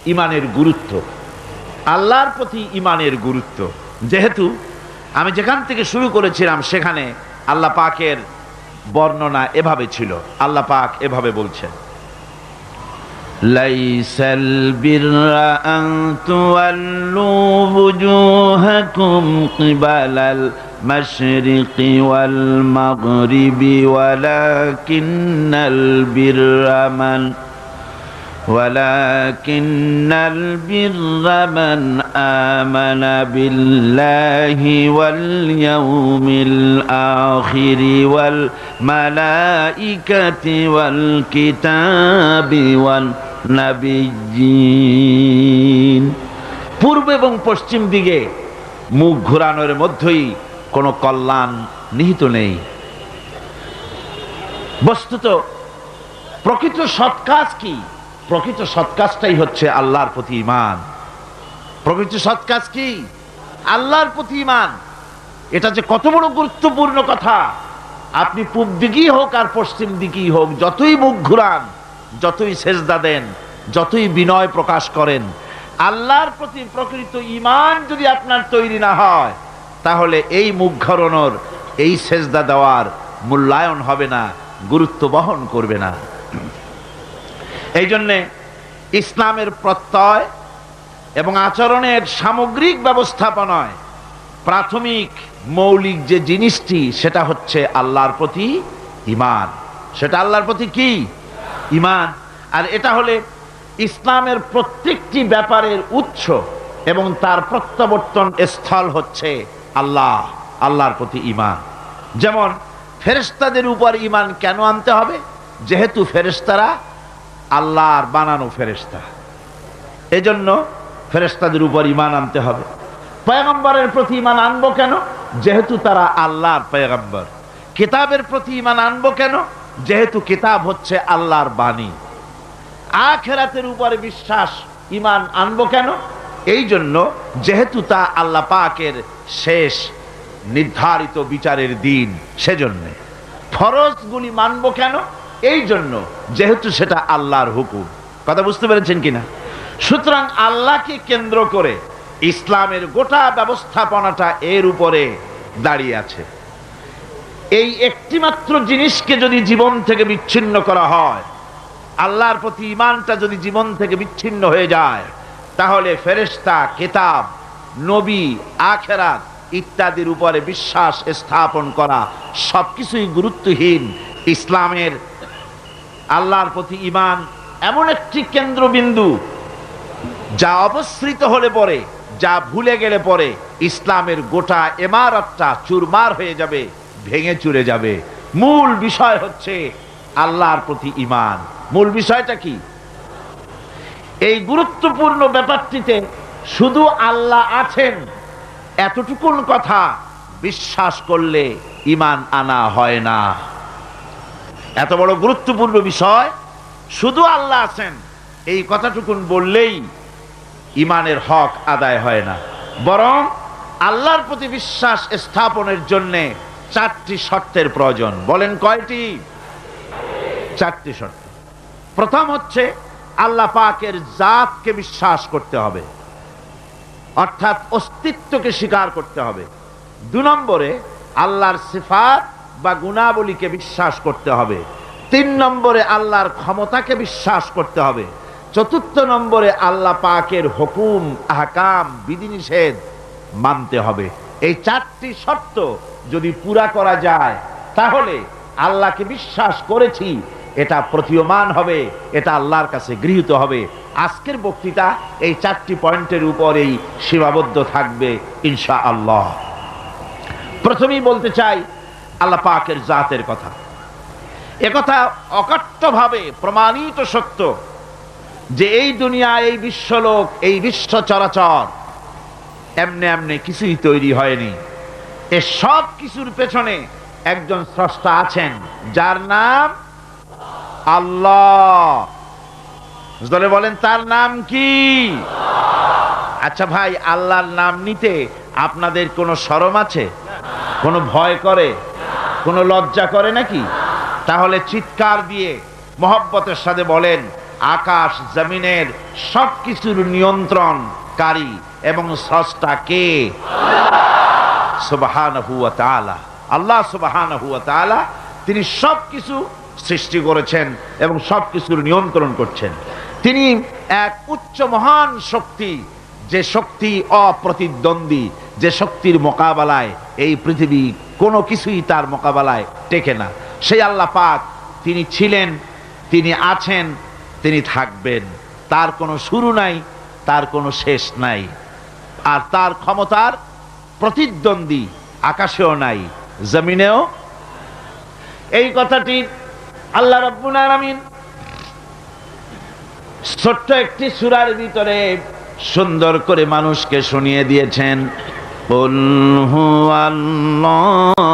ইমানের গুরুত্ব আল্লাহর প্রতি ইমানের গুরুত্ব যেহেতু আমি যেখান থেকে শুরু করেছিলাম সেখানে আল্লাহ পাকের বর্ণনা এভাবে ছিল আল্লাহ পাক এভাবে বলছেন ليس البر أن تولوا وجوهكم قبل المشرق والمغرب ولكن البر من ولكن البر من آمن بالله واليوم الآخر والملائكة والكتاب والنبيين পূর্ব এবং পশ্চিম দিকে মুখ ঘোরানোর মধ্যেই কোনো কল্যাণ নিহিত নেই বস্তুত প্রকৃত সৎ কাজ কি প্রকৃত সৎ কাজটাই হচ্ছে আল্লাহর প্রতি ইমান প্রকৃত সৎ কাজ কি? আল্লাহর প্রতি ইমান এটা যে কত বড় গুরুত্বপূর্ণ কথা। আপনি পূব দিকেই হোক আর পশ্চিম দিকেই হোক, যতই মুখ ঘুরান, যতই সেজদা দেন, যতই বিনয় প্রকাশ করেন, আল্লাহর প্রতি প্রকৃত ইমান যদি আপনার তৈরি না হয়, তাহলে এই মুখ ঘরানোর, এই সেজদা দেওয়ার মূল্যায়ন হবে না, গুরুত্ব বহন করবে না। এই জন্যে ইসলামের প্রত্যয় এবং আচরণের সামগ্রিক ব্যবস্থাপনায় প্রাথমিক মৌলিক যে জিনিসটি, সেটা হচ্ছে আল্লাহর প্রতি ইমান সেটা আল্লাহর প্রতি কি? ইমান আর এটা হলে ইসলামের প্রত্যেকটি ব্যাপারের উৎস এবং তার প্রত্যাবর্তন স্থল হচ্ছে আল্লাহ, আল্লাহর প্রতি ইমান যেমন ফেরেস্তাদের উপর ইমান কেন আনতে হবে? যেহেতু ফেরেস্তারা আল্লাহর বানানো ফেরেস্তা এজন্য ফেরেস্তাদের উপর ইমান আনতে হবে। পয়গম্বরের প্রতি ইমান আনব কেন? যেহেতু তারা আল্লাহর পয়গম্বর। কিতাবের প্রতি ইমান আনব কেন? যেহেতু কিতাব হচ্ছে আল্লাহর বাণী। আখেরাতের উপরে বিশ্বাস ইমান আনব কেন? এই জন্য যেহেতু তা আল্লাহ পাকের শেষ নির্ধারিত বিচারের দিন, সেজন্য। ফরজগুলি মানবো কেন? এই জন্য যেহেতু সেটা আল্লাহর হুকুম। কথা বুঝতে পেরেছেন কিনা? সুতরাং আল্লাহকে কেন্দ্র করে ইসলামের গোটা ব্যবস্থাপনাটা এর উপরে দাঁড়িয়ে আছে। এই একটিমাত্র জিনিসকে যদি জীবন থেকে বিচ্ছিন্ন করা হয়, আল্লাহর প্রতি ইমানটা যদি জীবন থেকে বিচ্ছিন্ন হয়ে যায়, তাহলে ফেরেশতা, কেতাব, নবী, আখেরাত ইত্যাদির উপরে বিশ্বাস স্থাপন করা সবকিছুই গুরুত্বহীন। ইসলামের আল্লাহর প্রতি ইমান এমন একটি কেন্দ্রবিন্দু যা অপসৃত হলে পরে, যা ভুলে গেলে পরে ইসলামের গোটা এমারতটা চুরমার হয়ে যাবে, ভেঙে চুরে যাবে। মূল বিষয় হচ্ছে আল্লাহর প্রতি ইমান মূল বিষয়টা কি? এই গুরুত্বপূর্ণ ব্যাপারটিতে শুধু আল্লাহ আছেন, এতটুকুন কথা বিশ্বাস করলে ইমান আনা হয় না। এত বড় গুরুত্বপূর্ণ বিষয়, শুধু আল্লাহ আছেন, এই কথাটুকুন বললেই ইমানের হক আদায় হয় না। বরং আল্লাহর প্রতি বিশ্বাস স্থাপনের জন্য চারটি শর্তের প্রয়োজন। বলেন কয়টি? চারটি শর্ত। প্রথম হচ্ছে, আল্লাহ পাকের জাতকে বিশ্বাস করতে হবে, অর্থাৎ অস্তিত্বকে স্বীকার করতে হবে। দু নম্বরে, আল্লাহর সিফাত বা গুণাবলীকে বিশ্বাস করতে হবে। তিন নম্বরে আল্লাহর ক্ষমতাকে বিশ্বাস করতে হবে। চতুর্থ নম্বরে আল্লাহ পাকের হুকুম, আহকাম, বিধিনিষেধ মানতে হবে। এই চারটি শর্ত যদি পুরা করা যায়, তাহলে আল্লাহকে বিশ্বাস করেছি, এটা প্রতীয়মান হবে, এটা আল্লাহর কাছে গৃহীত হবে। আজকের বক্তৃতা এই চারটি পয়েন্টের উপরেই সীমাবদ্ধ থাকবে ইনশা আল্লাহ প্রথমেই বলতে চাই আল্লাহ পাকের জাতের কথা। একথা অকট্টভাবে প্রমাণিত সত্য যে এই দুনিয়া, এই বিশ্বলোক, এই বিশ্ব চরাচর এমনি এমনি কিছুই তৈরি হয়নি। এ সব কিছুর পেছনে একজন স্রষ্টা আছেন, যার নাম আল্লাহ। দলে বলেন, তার নাম কি? আচ্ছা ভাই, আল্লাহর নাম নিতে আপনাদের কোনো সরম আছে? কোনো ভয় করে? কোনো লজ্জা করে নাকি? তাহলে চিৎকার দিয়ে মহব্বতের সাথে বলেন, আকাশ জমিনের সব সবকিছুর নিয়ন্ত্রণকারী এবং স্রষ্টা কে? সুবহানাহু ওয়া তাআলা। আল্লাহ সুবহানাহু ওয়া তাআলা তিনি সবকিছু সৃষ্টি করেছেন এবং সব কিছুর নিয়ন্ত্রণ করছেন। তিনি এক উচ্চ মহান শক্তি, যে শক্তি অপ্রতিদ্বন্দ্বী, যে শক্তির মোকাবেলায় এই পৃথিবী কোনো কিছুই তার মোকাবেলায় টেকে না। সেই আল্লাহ পাক তিনি ছিলেন, তিনি আছেন, তিনি থাকবেন। তার কোনো শুরু নাই, তার কোনো শেষ নাই। আর তার ক্ষমতার প্রতিদ্বন্দ্বী আকাশেও নাই, জমিনেও। এই কথাটি আল্লাহ রব্বুল আলামিন ছোট্ট একটি সুরার ভিতরে সুন্দর করে মানুষকে শুনিয়ে দিয়েছেন। قل هو الله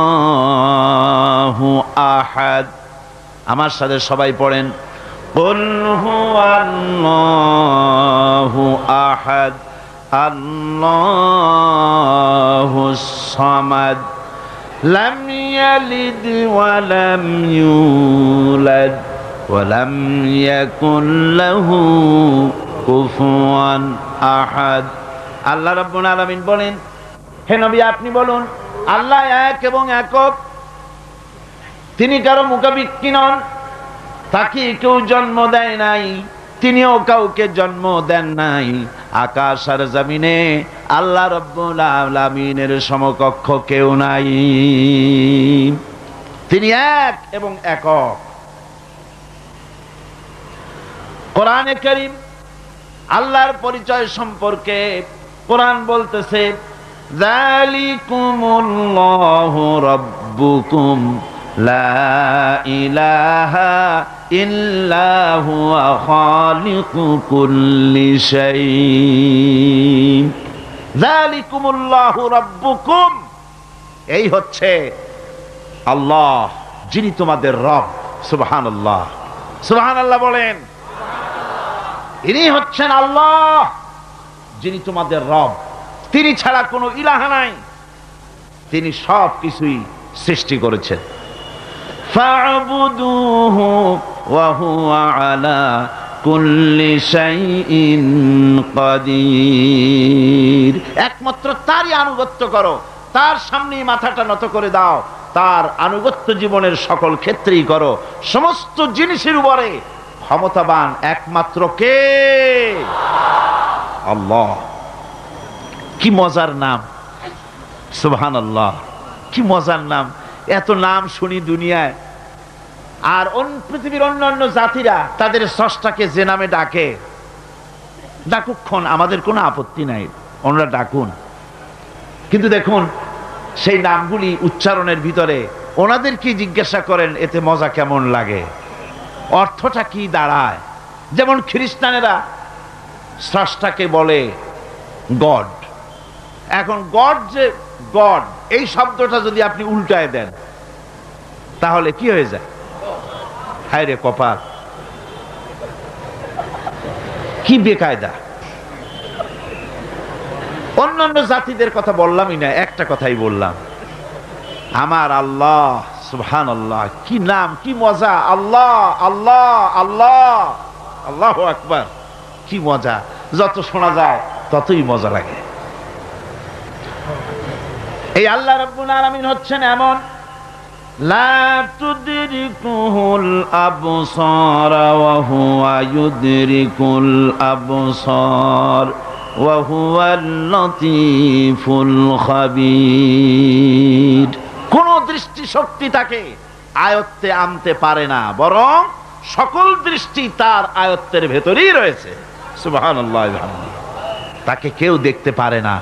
আহাদ আমার সাথে সবাই পড়েন قل هو الله আহাদ الله الصمد لم يلد ولم يولد ولم يكن له কুফুয়ান আহাদ আল্লাহ রাব্বুল আলামিন বলেন হে নবী, আপনি বলুন, আল্লাহ এক এবং একক। তিনি কারও মুখাবিক্ষি নন, তাকে কেউ জন্ম দেয় নাই, তিনিও কাউকে জন্ম দেন নাই। আকাশ আর জমিনে আল্লাহ আলামিনের সমকক্ষ কেউ নাই। তিনি এক এবং একক। কোরআনে করিম আল্লাহর পরিচয় সম্পর্কে কোরআন বলতেছে যালিকুমুল্লাহু রাব্বুকুম লা ইলাহা ইল্লা হুয়া খালিকু কুল্লি শাই যালিকুমুল্লাহু রাব্বুকুম এই হচ্ছে আল্লাহ, যিনি তোমাদের রব। সুবহান আল্লাহ সুবহান আল্লাহ বলেন। ইনি হচ্ছেন আল্লাহ, যিনি তোমাদের রব। তিনি ছাড়া কোনো ইলাহা নাই। তিনি সব কিছুই সৃষ্টি করেছেন। একমাত্র তারই আনুগত্য করো। তার সামনেই মাথাটা নত করে দাও। তার আনুগত্য জীবনের সকল ক্ষেত্রেই করো। সমস্ত জিনিসের উপরে ক্ষমতাবান একমাত্র কে? আল্লাহ। কি মজার নাম? সুবহান আল্লাহ কি মজার নাম? এত নাম শুনি দুনিয়ায়। আর অন্য পৃথিবীর অন্যান্য জাতিরা তাদের স্রষ্টাকে যে নামে ডাকে ডাকুক্ষণ আমাদের কোনো আপত্তি নাই। ওনারা ডাকুন। কিন্তু দেখুন, সেই নামগুলি উচ্চারণের ভিতরে ওনাদেরকে জিজ্ঞাসা করেন, এতে মজা কেমন লাগে? অর্থটা কি দাঁড়ায়? যেমন খ্রিস্টানেরা স্রষ্টাকে বলে, গড। এখন গড যে গড এই শব্দটা যদি আপনি উল্টায় দেন, তাহলে কি হয়ে যায়? হায় রে কপাল। কি বেকায়দা। অন্যান্য জাতিদের কথা বললামই না, একটা কথাই বললাম। আমার আল্লাহ সুবহান আল্লাহ কি নাম, কি মজা। আল্লাহ আল্লাহ আল্লাহ আল্লাহ আকবার। কি মজা। যত শোনা যায়, ততই মজা লাগে। এই আল্লাহ রাব্বুল আলামিন হচ্ছেন এমন কোন দৃষ্টি শক্তি তাকে আয়ত্তে আনতে পারে না, বরং সকল দৃষ্টি তার আয়ত্তের ভেতরেই রয়েছে। তাকে কেউ দেখতে পারে না।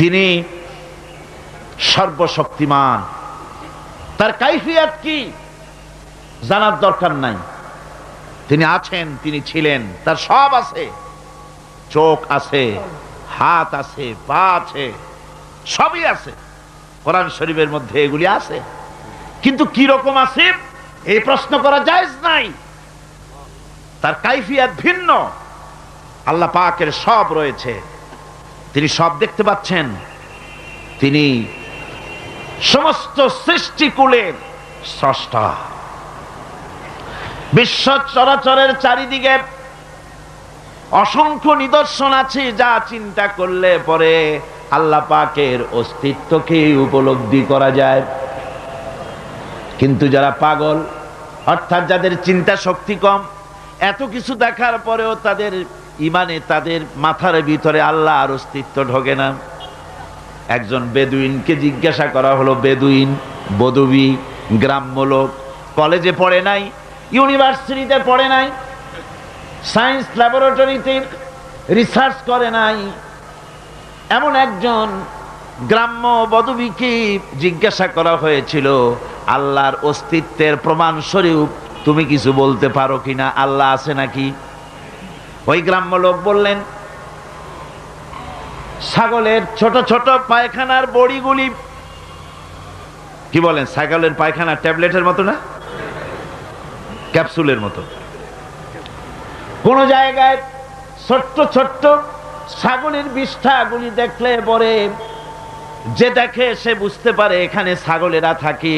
তিনি সর্বশক্তিমান। তার কাইফিয়াত কি? জানার দরকার নাই। তিনি আছেন, তিনি ছিলেন, তার সব আছে। চোখ আছে, হাত আছে, পা আছে, সবই আছে। কোরআন শরীফের মধ্যে এগুলি আছে। কিন্তু কি রকম আছে? এই প্রশ্ন করা জায়েজ নাই। তার কাইফিয়াত ভিন্ন। আল্লাহ পাকের সব রয়েছে। তিনি সব দেখতে পাচ্ছেন। তিনি সমস্ত সৃষ্টিকুলের স্রষ্টা। বিশ্ব চরাচরের চারিদিকে অসংখ্য নিদর্শন আছে যা চিন্তা করলে পরে আল্লাহ পাকের অস্তিত্বকে উপলব্ধি করা যায়। কিন্তু যারা পাগল, অর্থাৎ যাদের চিন্তা শক্তি কম, এত কিছু দেখার পরেও তাদের ইমানে তাদের মাথার ভিতরে আল্লাহ আর অস্তিত্ব ঢোকে না। একজন বেদুইনকে জিজ্ঞাসা করা হলো, বেদুইন বদুবি গ্রাম্য লোক, কলেজে পড়ে নাই, ইউনিভার্সিটিতে পড়ে নাই, সায়েন্স ল্যাবরেটরিতে রিসার্চ করে নাই? এমন একজন গ্রাম্য বদবিকে জিজ্ঞাসা করা হয়েছিল, আল্লাহর অস্তিত্বের প্রমাণ স্বরূপ তুমি কিছু বলতে পারো কিনা আল্লাহ আছে নাকি? ওই গ্রাম্য লোক বললেন, ছাগলের ছোট ছোট পায়খানার বড়িগুলি কি বলেন, ছাগলের পায়খানা ট্যাবলেটের মতো না? ক্যাপসুলের মতো? কোন জায়গায় ছোট্ট ছোট্ট ছাগলের বিষ্ঠাগুলি দেখলে পরে যে দেখে সে বুঝতে পারে এখানে ছাগলেরা থাকে।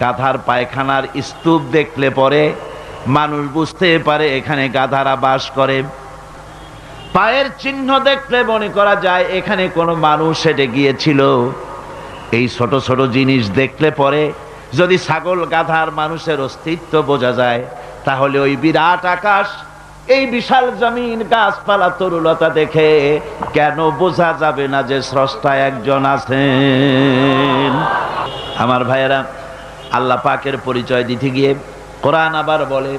গাধার পায়খানার স্তূপ দেখলে পরে মানুষ বুঝতে পারে এখানে গাধারা বাস করে। পায়ের চিহ্ন দেখলে মনে করা যায় এখানে কোনো মানুষ হেঁটে গিয়েছিল। এই ছোট ছোট জিনিস দেখলে পরে যদি ছাগল গাধার মানুষের অস্তিত্ব বোঝা যায়, তাহলে ওই বিরাট আকাশ, এই বিশাল জমিন, গাছপালা, তরুলতা দেখে কেন বোঝা যাবে না যে স্রষ্টা একজন আছেন? আমার ভাইয়েরা, আল্লাহ পাকের পরিচয় দিতে গিয়ে কোরআন আবার বলে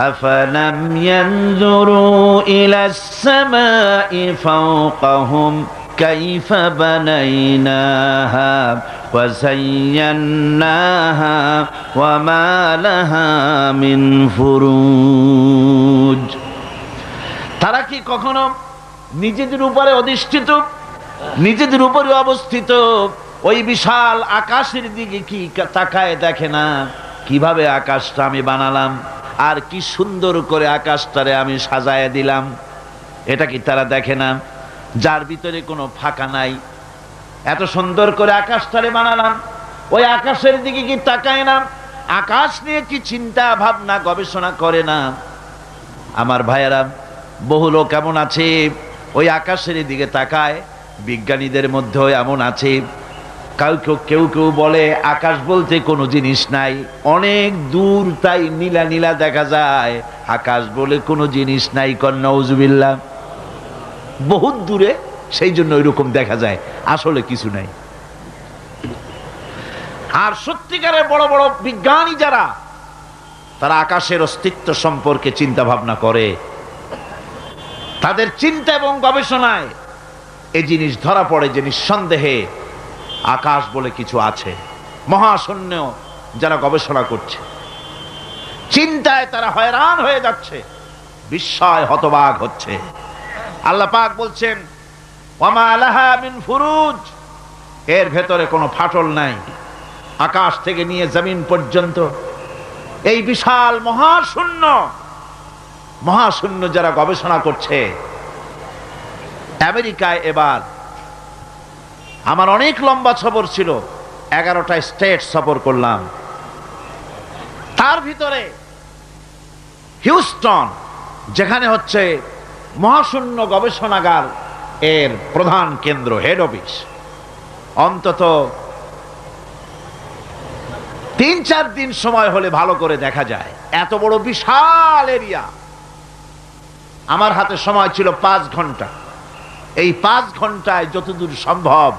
أفلم ينظروا إلى السماء فوقهم كيف بنيناها وزيناها وما لها من فروج তারা কি কখনো নিজেদের উপরে অধিষ্ঠিত নিজেদের উপরে অবস্থিত ওই বিশাল আকাশের দিকে কি তাকায় দেখে না কীভাবে আকাশটা আমি বানালাম? আর কি সুন্দর করে আকাশটারে আমি সাজায় দিলাম? এটা কি তারা দেখে না? যার ভিতরে কোনো ফাঁকা নাই। এত সুন্দর করে আকাশটারে বানালাম। ওই আকাশের দিকে কি তাকায় না? আকাশ নিয়ে কি চিন্তা, ভাবনা, গবেষণা করে না? আমার ভাইয়েরা, বহু লোক এমন আছে, ওই আকাশের দিকে তাকায়, বিজ্ঞানীদের মধ্যেও এমন আছে। কাউ কেউ কেউ বলে, আকাশ বলতে কোনো জিনিস নাই। অনেক দূর তাই নীলা নীলা দেখা যায়। আকাশ বলে কোনো জিনিস নাই কন্যা বহুত দূরে সেই জন্য ওইরকম দেখা যায়, আসলে কিছু নাই। আর সত্যিকারের বড় বড় বিজ্ঞানী যারা, তারা আকাশের অস্তিত্ব সম্পর্কে চিন্তা ভাবনা করে। তাদের চিন্তা এবং গবেষণায় এই জিনিস ধরা পড়ে যে নিঃসন্দেহে আকাশ বলে কিছু আছে মহাশূন্য যারা গবেষণা করছে। চিন্তায় তারা হয়রান হয়ে যাচ্ছে, বিস্ময় হতবাগ হচ্ছে। আল্লাহ পাক বলছেন মিন ফুরুজ। এর ভেতরে কোনো ফাটল নাই। আকাশ থেকে নিয়ে জমিন পর্যন্ত এই বিশাল মহাশূন্য মহাশূন্য যারা গবেষণা করছে, আমেরিকায় এবার আমার অনেক লম্বা সফর ছিল, এগারোটা স্টেট সফর করলাম। তার ভিতরে হিউস্টন, যেখানে হচ্ছে মহাশূন্য গবেষণাগার এর প্রধান কেন্দ্র হেড অফিস অন্তত তিন চার দিন সময় হলে ভালো করে দেখা যায়। এত বড় বিশাল এরিয়া। আমার হাতে সময় ছিল পাঁচ ঘণ্টা। এই পাঁচ ঘন্টায় যতদূর সম্ভব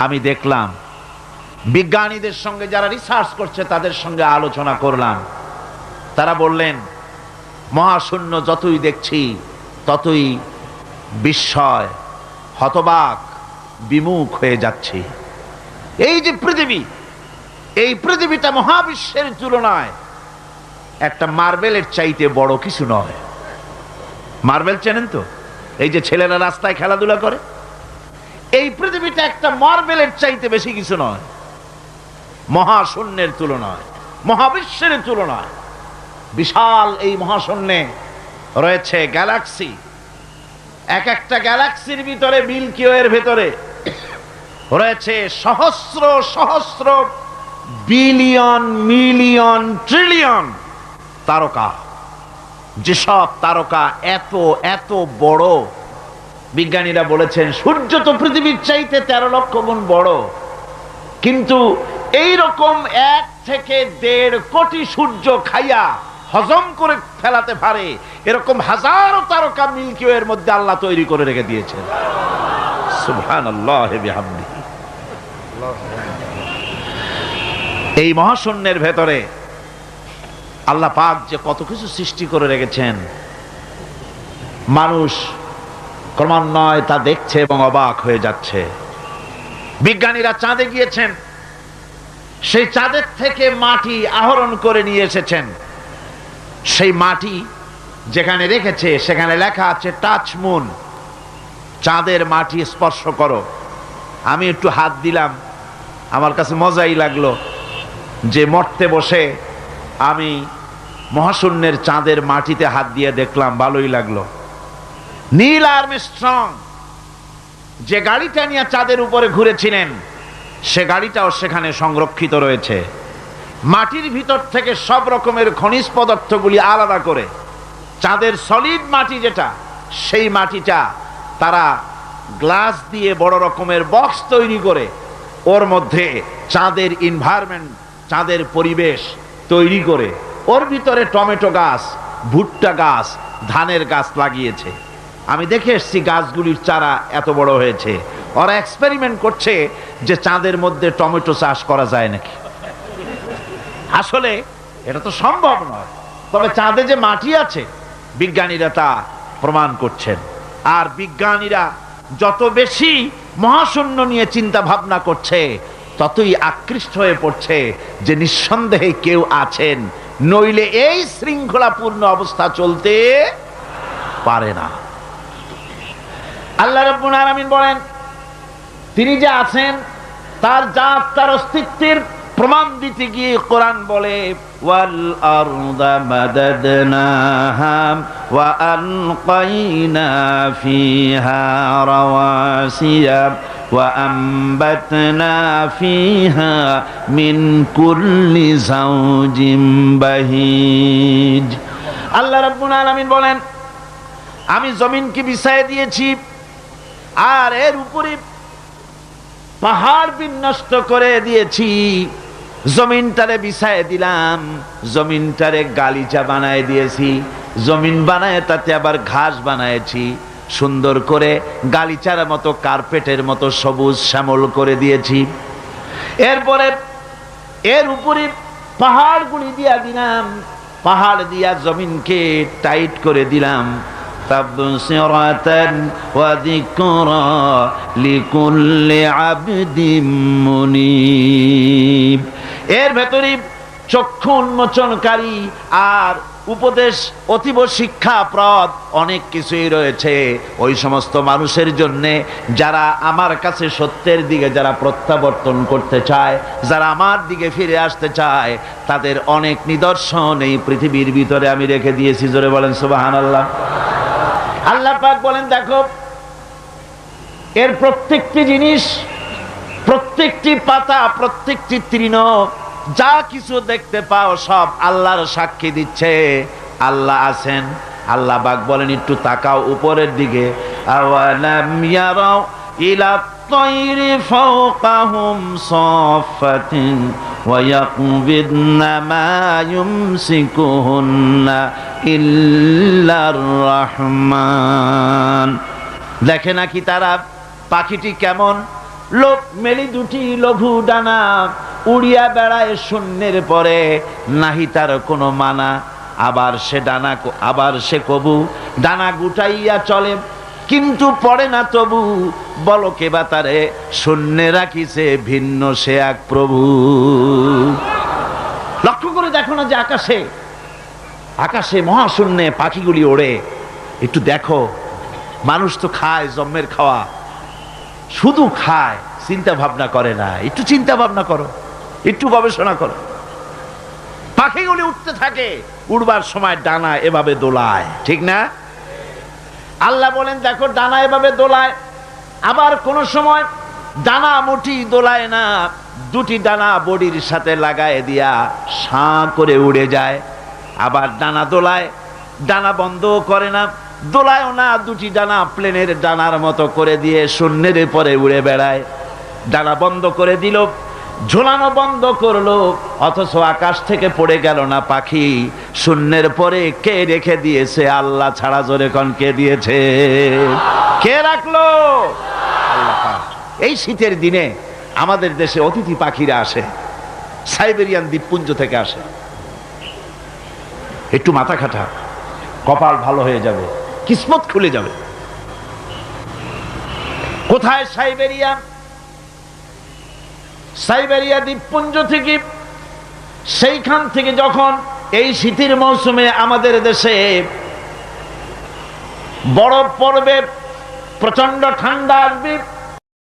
আমি দেখলাম, বিজ্ঞানীদের সঙ্গে যারা রিসার্চ করছে, তাদের সঙ্গে আলোচনা করলাম। তারা বললেন, মহাশূন্য যতই দেখছি, ততই বিস্ময়, হতবাক, বিমুখ হয়ে যাচ্ছে। এই যে পৃথিবী, এই পৃথিবীটা মহাবিশ্বের তুলনায় একটা মার্বেলের চাইতে বড় কিছু নয়। মার্বেল চেনেন তো? এই যে ছেলেরা রাস্তায় খেলাধুলা করে। এই পৃথিবীটা একটা মার্বেলের চাইতে বেশি কিছু নয়। মহাশূন্যের তুলনায়, মহাবিশ্বের তুলনায় বিশাল এই মহাশূন্যে রয়েছে গ্যালাক্সি। এক একটা গ্যালাক্সির ভিতরে মিল্কি ওয়ের ভেতরে রয়েছে সহস্র সহস্র বিলিয়ন, মিলিয়ন, ট্রিলিয়ন তারকা। যেসব তারকা এত এত বড় বিজ্ঞানীরা বলেছেন, সূর্য তো পৃথিবীর চাইতে তেরো লক্ষ গুণ বড়। কিন্তু এই রকম এক থেকে দেড় কোটি সূর্য খাইয়া হজম করে ফেলাতে পারে, এরকম হাজারো তারকা মিল্কি এর মধ্যে আল্লাহ তৈরি করে রেখে দিয়েছেন। এই মহাশূন্যের ভেতরে আল্লাহ পাক যে কত কিছু সৃষ্টি করে রেখেছেন, মানুষ ক্রমান্বয়ে তা দেখছে এবং অবাক হয়ে যাচ্ছে। বিজ্ঞানীরা চাঁদে গিয়েছেন। সেই চাঁদের থেকে মাটি আহরণ করে নিয়ে এসেছেন। সেই মাটি যেখানে রেখেছে, সেখানে লেখা আছে, টাচ মুন। চাঁদের মাটি, স্পর্শ করো। আমি একটু হাত দিলাম। আমার কাছে মজাই লাগল যে মরতে বসে আমি মহাশূন্যের চাঁদের মাটিতে হাত দিয়ে দেখলাম, ভালোই লাগল। নীল আর্ম স্ট্রং যে গাড়িটা নিয়ে চাঁদের উপরে ঘুরেছিলেন, সে গাড়িটাও সেখানে সংরক্ষিত রয়েছে। মাটির ভিতর থেকে সব রকমের খনিজ পদার্থগুলি আলাদা করে। চাঁদের সলিড মাটি যেটা, সেই মাটিটা তারা গ্লাস দিয়ে বড় রকমের বক্স তৈরি করে, ওর মধ্যে চাঁদের ইনভায়রনমেন্ট চাঁদের পরিবেশ তৈরি করে। ওর ভিতরে টমেটো গাছ, ভুট্টা গাছ, ধানের গাছ লাগিয়েছে। আমি দেখে এসছি গাছগুলির চারা এত বড় হয়েছে। ওরা এক্সপেরিমেন্ট করছে যে চাঁদের মধ্যে টমেটো চাষ করা যায় নাকি। আসলে এটা তো সম্ভব নয়। তবে চাঁদে যে মাটি আছে, বিজ্ঞানীরা তা প্রমাণ করছেন। আর বিজ্ঞানীরা যত বেশি মহাশূন্য নিয়ে চিন্তা ভাবনা করছে, ততই আকৃষ্ট হয়ে পড়ছে যে নিঃসন্দেহে কেউ আছেন, নইলে এই শৃঙ্খলাপূর্ণ অবস্থা চলতে পারে না। আল্লাহ রব্বুল আলামিন বলেন, তিনি যে আছেন, তার জাত, তার অস্তিত্বের প্রমাণ দিতে গিয়ে কোরআন বলে ওয়া ওয়া ফিহা মিন কুল্লি আল্লাহ রাব্বুল আলামিন বলেন, আমি জমিনকে বিছায় দিয়েছি আর এর উপরে পাহাড় বিনষ্ট করে দিয়েছি। জমিনটারে বিছায় দিলাম, জমিনটারে গালিচা বানায় দিয়েছি। জমিন বানায় তাতে আবার ঘাস বানায়েছি। সুন্দর করে গালিচার মতো কার্পেটের মতো সবুজ শ্যামল করে দিয়েছি। এরপরে এর উপরে পাহাড়গুলি দিয়া দিলাম। পাহাড় দিয়া জমিনকে টাইট করে দিলাম। تبصرة وذكرى لكل عبد منيب এর ভেতরে চক্ষু উন্মোচনকারী আর উপদেশ অতীব শিক্ষাপ্রদ অনেক কিছুই রয়েছে ওই সমস্ত মানুষের জন্য যারা আমার কাছে সত্যের দিকে যারা প্রত্যাবর্তন করতে চায় যারা আমার দিকে ফিরে আসতে চায় তাদের অনেক নিদর্শন এই পৃথিবীর ভিতরে আমি রেখে দিয়েছি জোরে বলেন সুবাহান আল্লাহ আল্লাহ পাক বলেন, দেখো, এর প্রত্যেকটি জিনিস, প্রত্যেকটি পাতা, প্রত্যেকটি তৃণ, যা কিছু দেখতে পাও, সব আল্লাহর সাক্ষী দিচ্ছে। আল্লাহ আছেন। আল্লাহ পাক বলেন, একটু তাকাও উপরের দিকে। ইলা ইল্লার রহমান। দেখে নাকি তারা পাখিটি কেমন? লোক মেলি দুটি লঘু ডানা উড়িয়া বেড়ায় শূন্যের পরে নাহি তার কোনো মানা। আবার সে ডানা আবার সে কবু, ডানা গুটাইয়া চলে। কিন্তু পড়ে না তবু, বলো কে বা তারে? শূন্যে রাখিছে ভিন্ন, সে এক প্রভু। লক্ষ্য করে দেখো না যে আকাশে আকাশে মহাশূন্যে পাখিগুলি ওড়ে। একটু দেখো, মানুষ তো খায় জন্মের খাওয়া। শুধু খায়, চিন্তা ভাবনা করে না। একটু চিন্তা ভাবনা করো, একটু গবেষণা করো। পাখিগুলি উঠতে থাকে, উড়বার সময় ডানা এভাবে দোলায়, ঠিক না? আল্লাহ বলেন, দেখো, ডানা এভাবে দোলায়, আবার কোন সময় ডানা মুঠি দোলায় না, দুটি ডানা বডির সাথে লাগায় দিয়া, সাঁ করে উড়ে যায়। আবার ডানা দোলায়, ডানা বন্ধও করে না, দোলায়ও না, দুটি ডানা প্লেনের ডানার মতো করে দিয়ে শূন্যের পরে উড়ে বেড়ায়। ডানা বন্ধ করে দিল, ঝোলানো বন্ধ করল, অথচ আকাশ থেকে পড়ে গেল না পাখি। শূন্যের পরে কে রেখে দিয়েছে, আল্লাহ ছাড়া জোরে কন কে দিয়েছে? কে রাখল? এই শীতের দিনে আমাদের দেশে অতিথি পাখিরা আসে, সাইবেরিয়ান দ্বীপপুঞ্জ থেকে আসে। একটু মাথা খাটা। কপাল ভালো হয়ে যাবে, কিসমত খুলে যাবে। কোথায় সাইবেরিয়া? সাইবেরিয়া দ্বীপপুঞ্জ থেকে, সেইখান থেকে যখন এই শীতের মৌসুমে আমাদের দেশে বরফ পড়বে প্রচণ্ড ঠান্ডা আসবে